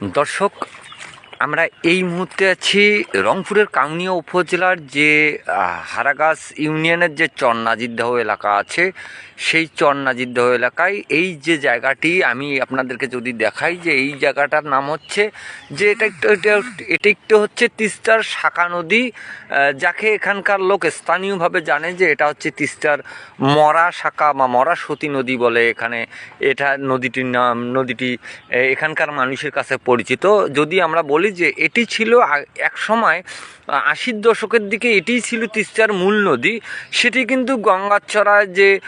দর্শক আমরা এই মুহূর্তে আছি রংপুরের কাউনিয়া উপজেলার যে আহ, হারাগাছ ইউনিয়নের যে চরনাজিদ্দাহ এলাকা আছে সেই চরনাজিদ্দাহ এলাকায় এই যে জায়গাটি আমি আপনাদেরকে যদি দেখাই যে এই জায়গাটার নাম হচ্ছে যে এটা একটু এটা এটা একটু হচ্ছে তিস্তার শাখা নদী যাকে এখানকার লোক স্থানীয়ভাবে জানে যে এটা হচ্ছে তিস্তার মরা শাখা বা মরা সতী নদী বলে এখানে এটা নদীটির নাম নদীটি এখানকার মানুষের কাছে পরিচিত। যদি আমরা বলি যে এটি ছিল এক সময় আশির দশকের দিকে এটিই ছিল তিস্তার মূল নদী। সেটি কিন্তু গঙ্গাচড়ায় যে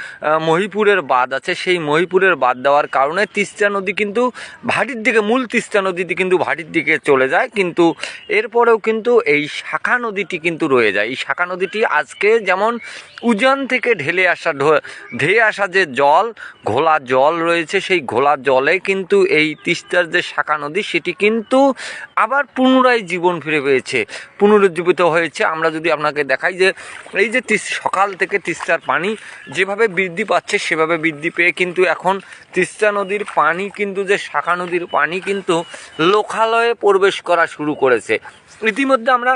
মহিপুরের বাঁধ আছে, সেই মহিপুরের বাঁধ দেওয়ার কারণে তিস্তা নদী কিন্তু ভাটির দিকে, মূল তিস্তা নদীটি কিন্তু ভাটির দিকে চলে যায়। কিন্তু এরপরেও কিন্তু এই শাখা নদীটি কিন্তু রয়ে যায়। এই শাখা নদীটি আজকে যেমন উজান থেকে ঢেলে আসা ঢো- ধেয়ে আসা যে জল, ঘোলা জল রয়েছে, সেই ঘোলা জলে কিন্তু এই তিস্তার যে শাখা নদী, সেটি কিন্তু আবার পুনরায় জীবন ফিরে পেয়েছে, পুনরুজ্জীবিত হয়েছে। আমরা যদি আপনাকে দেখাই যে, এই যে সকাল থেকে তিস্তার পানি যেভাবে বৃদ্ধি পাচ্ছে সেভাবে বৃদ্ধি পেয়ে কিন্তু এখন তিস্তা নদীর পানি কিন্তু যে শাখা নদীর পানি কিন্তু লোকালয়ে প্রবেশ করা শুরু করেছে। ইতিমধ্যে আমরা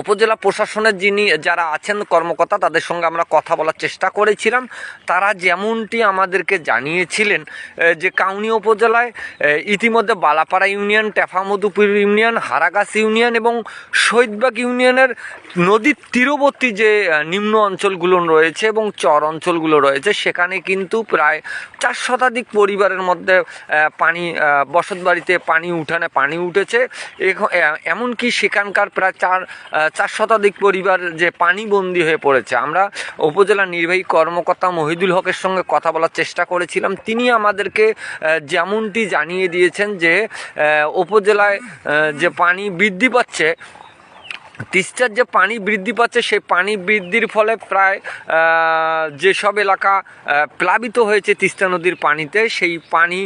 উপজেলা প্রশাসনের যিনি, যারা আছেন কর্মকর্তা, তাদের সঙ্গে আমরা কথা বলার চেষ্টা করেছিলাম। তারা যেমনটি আমাদেরকে জানিয়েছিলেন যে কাউনি উপজেলায় ইতিমধ্যে Balapara union, Tepamadhupur union Haragach union এবং শহীদবাগ ইউনিয়নের নদীর তীরবর্তী যে নিম্ন অঞ্চলগুলো রয়েছে এবং চর অঞ্চলগুলো রয়েছে, সেখানে কিন্তু প্রায় চার শতাধিক পরিবারের মধ্যে পানি বসত বাড়িতে পানি উঠানে পানি উঠেছে। এমনকি সেখানকার প্রায় চার চার শতাধিক পরিবার যে পানিবন্দী হয়ে পড়েছে, আমরা উপজেলা নির্বাহী কর্মকর্তা মহিদুল হকের সঙ্গে কথা বলার চেষ্টা করেছিলাম। তিনি আমাদেরকে যেমনটি জানিয়ে দিয়েছেন যে উপজেলায় যে পানি বৃদ্ধি পাচ্ছে তিস্তার যে পানি বৃদ্ধি পাচ্ছে, সেই পানি বৃদ্ধির ফলে প্রায় যেসব এলাকা প্লাবিত হয়েছে তিস্তা নদীর পানিতে, সেই পানি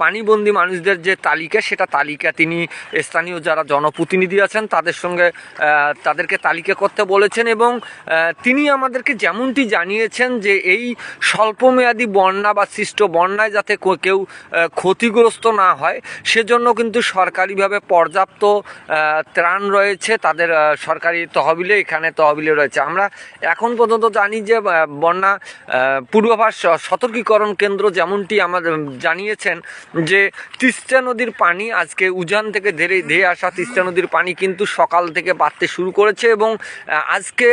পানিবন্দী মানুষদের যে তালিকা, সেটা তালিকা তিনি স্থানীয় যারা জনপ্রতিনিধি আছেন, তাদের সঙ্গে তাদেরকে তালিকা করতে বলেছেন এবং তিনি আমাদেরকে যেমনটি জানিয়েছেন যে এই স্বল্পমেয়াদী বন্যা বা সৃষ্ট বন্যায় যাতে কেউ ক্ষতিগ্রস্ত না হয়, সেজন্য কিন্তু সরকারিভাবে পর্যাপ্ত ত্রাণ রয়েছে, তাদের সরকারি তহবিলে, এখানে তহবিলে রয়েছে। আমরা এখন পর্যন্ত জানি যে বন্যা পূর্বাভাস সতর্কীকরণ কেন্দ্র যেমনটি আমাদের জানিয়েছেন যে, তিস্তা নদীর পানি আজকে উজান থেকে ধেরে, ধেয়ে আসা তিস্তা নদীর পানি কিন্তু সকাল থেকে বাড়তে শুরু করেছে এবং আজকে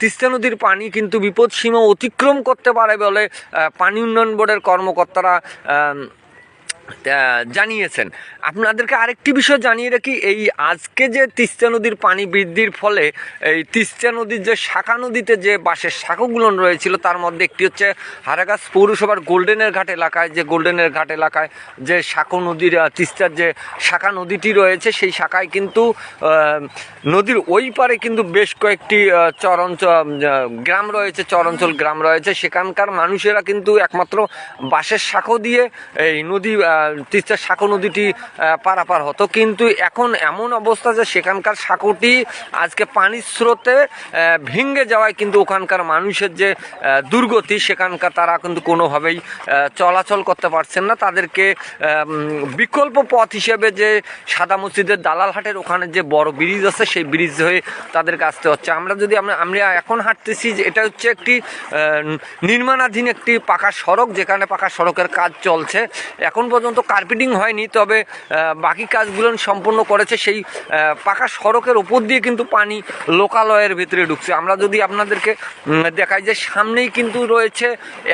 তিস্তা নদীর পানি কিন্তু বিপদ সীমা অতিক্রম করতে পারে বলে পানি উন্নয়ন বোর্ডের কর্মকর্তারা জানিয়েছেন। আপনাদেরকে আরেকটি বিষয় জানিয়ে রাখি এই আজকে যে তিস্তা নদীর পানি বৃদ্ধির ফলে এই তিস্তা নদীর যে শাখা নদীতে যে বাঁশের শাখাগুলো রয়েছিল তার মধ্যে একটি হচ্ছে হারাগাছ পৌরসভার গোল্ডেনের ঘাট এলাকায়। যে গোল্ডেনের ঘাট এলাকায় যে শাখা নদীর তিস্তার যে শাখা নদীটি রয়েছে সেই শাখায় কিন্তু নদীর ওই পারে কিন্তু বেশ কয়েকটি আহ, চর অঞ্চল আহ, গ্রাম রয়েছে চর অঞ্চল গ্রাম রয়েছে। সেখানকার মানুষেরা কিন্তু একমাত্র বাঁশের শাখো দিয়ে এই নদী তিস্তার শাখো নদীটি পারাপার হতো। কিন্তু এখন এমন অবস্থা যে সেখানকার শাখোটি আজকে পানির স্রোতে ভেঙে যাওয়ায় কিন্তু ওখানকার মানুষের যে দুর্গতি, সেখানকার তারা কিন্তু কোনোভাবেই চলাচল করতে পারছেন না। তাদেরকে বিকল্প পথ হিসেবে যে সাদা মসজিদের দালালহাটের ওখানে যে বড় ব্রিজ আছে, সেই ব্রিজ হয়ে তাদেরকে আসতে হচ্ছে। আমরা যদি আমরা আমরা এখন হাঁটতেছি যে এটা হচ্ছে একটি নির্মাণাধীন একটি পাকা সড়ক, যেখানে পাকা সড়কের কাজ চলছে। এখন পর্যন্ত কার্পেটিং হয়নি, তবে বাকি কাজগুলো সম্পূর্ণ করেছে সেই পাকা সড়কের ওপর দিয়ে কিন্তু পানি লোকালয়ের ভিতরে ঢুকছে। আমরা যদি আপনাদেরকে দেখাই যে সামনেই কিন্তু রয়েছে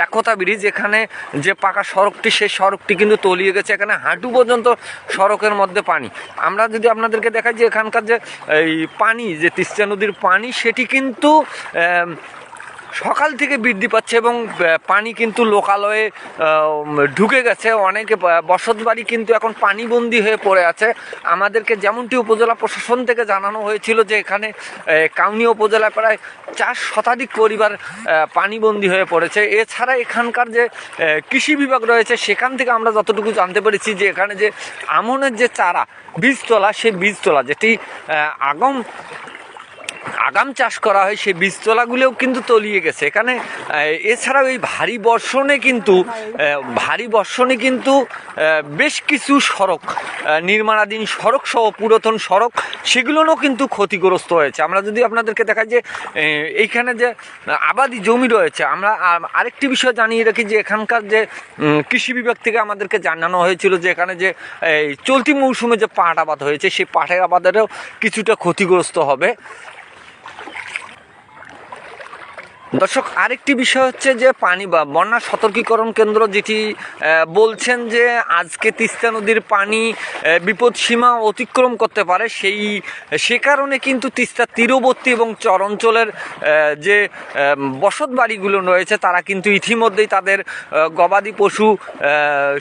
একতা ব্রিজ, এখানে যে পাকা সড়কটি, সেই সড়কটি কিন্তু তলিয়ে গেছে, এখানে হাঁটু পর্যন্ত সড়কের মধ্যে পানি। আমরা যদি আপনাদেরকে দেখাই যে এখানকার যে, এই পানি, যে তিস্তা নদীর পানি, সেটি কিন্তু সকাল থেকে বৃদ্ধি পাচ্ছে এবং পানি কিন্তু লোকালয়ে ঢুকে গেছে। অনেকে বসত বাড়ি কিন্তু এখন পানিবন্দী হয়ে পড়ে আছে। আমাদেরকে যেমনটি উপজেলা প্রশাসন থেকে জানানো হয়েছিল যে এখানে আহ, কাউনিয়া উপজেলায় প্রায় চার শতাধিক পরিবার পানিবন্দী হয়ে পড়েছে। এছাড়া এখানকার যে কৃষি বিভাগ রয়েছে সেখান থেকে আমরা যতটুকু জানতে পেরেছি যে এখানে যে আমনের যে চারা বীজতলা সেই বীজতলা যেটি আগম আগাম চাষ করা হয় সেই বীজতলাগুলোও কিন্তু তলিয়ে গেছে। এখানে এছাড়াও এই ভারী বর্ষণে কিন্তু ভারী বর্ষণে কিন্তু বেশ কিছু সড়ক নির্মাণাধীন সড়ক সহ পুরাতন সড়ক সেগুলোও কিন্তু ক্ষতিগ্রস্ত হয়েছে। আমরা যদি আপনাদেরকে দেখাই যে এইখানে যে আবাদি জমি রয়েছে, আমরা আরেকটি বিষয় জানিয়ে রাখি যে, এখানকার যে কৃষি বিভাগ থেকে আমাদেরকে জানানো হয়েছিল যে, এখানে যে চলতি মৌসুমে যে পাট আবাদ হয়েছে, সেই পাটের আবাদেরও কিছুটা ক্ষতিগ্রস্ত হবে। দর্শক আরেকটি বিষয় হচ্ছে যে পানি বা বন্যা সতর্কীকরণ কেন্দ্র যেটি বলছেন যে আজকে তিস্তা নদীর পানি বিপদ সীমা অতিক্রম করতে পারে। সেই সে কারণে কিন্তু তিস্তা তীরবর্তী এবং চর অঞ্চলের আহ, যে বসত বাড়িগুলো রয়েছে তারা কিন্তু ইতিমধ্যেই তাদের গবাদি পশু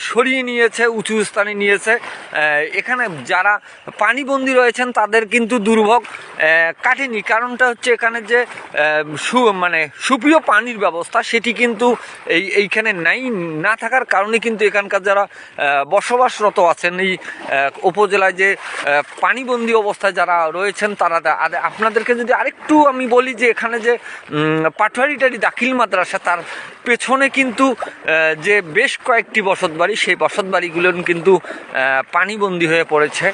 সরিয়ে নিয়েছে উঁচু স্থানে নিয়েছে। এখানে যারা পানিবন্দী রয়েছেন তাদের কিন্তু দুর্ভোগ কাটেনি। কারণটা হচ্ছে এখানে যে সু মানে সুপ্রিয় পানির ব্যবস্থা, সেটি কিন্তু এই, এইখানে নাই, না থাকার কারণে কিন্তু এখানকার যারা বসবাসরত আছেন, এই উপজেলায় যে পানিবন্দী অবস্থায় যারা রয়েছেন, তারা আপনাদেরকে যদি আরেকটু আমি বলি যে এখানে যে পাটুয়ারিটারি দাখিল মাদ্রাসা, তার পেছনে কিন্তু যে বেশ কয়েকটি বসত বাড়ি সেই বসত বাড়িগুলো কিন্তু পানিবন্দী হয়ে পড়েছে।